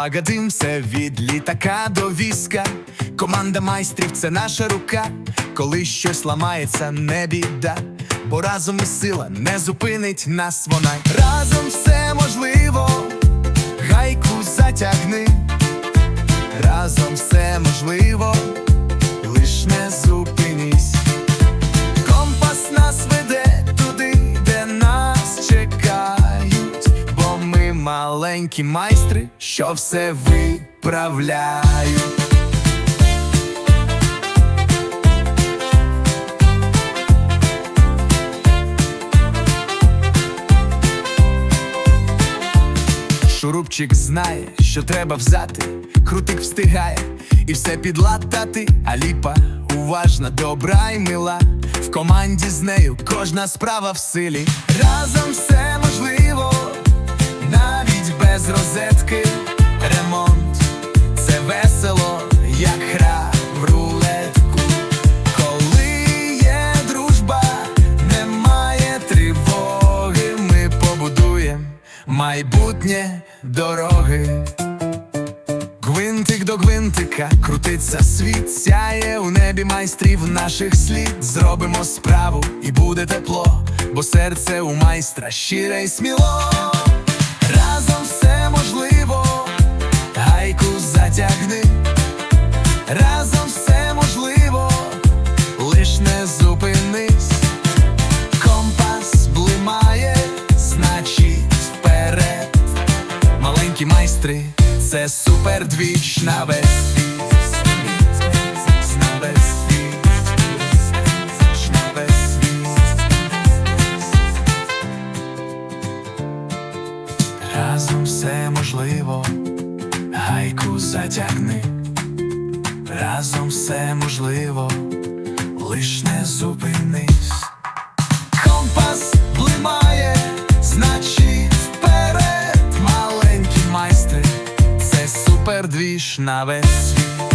Багатимся від літака до візка. Команда майстрів це наша рука. Коли щось ламається, не біда. Бо разом і сила не зупинить нас вона. Разом все можливо, гайку затягни. Разом все маленькі майстри, що все виправляють. Шурупчик знає, що треба взяти, крутик встигає і все підлатати. А ліпа уважна, добра й мила. В команді з нею кожна справа в силі. Разом все майбутнє дороги. Гвинтик до гвинтика крутиться світ, сяє у небі майстрів наших слід. Зробимо справу і буде тепло, бо серце у майстра щире й сміло. Разом все можливо, Майстри, це супер двіч на весь світ. На весь. На весь. Разом все можливо, гайку затягни. Разом все можливо, лиш не зупинись. свіж на весь.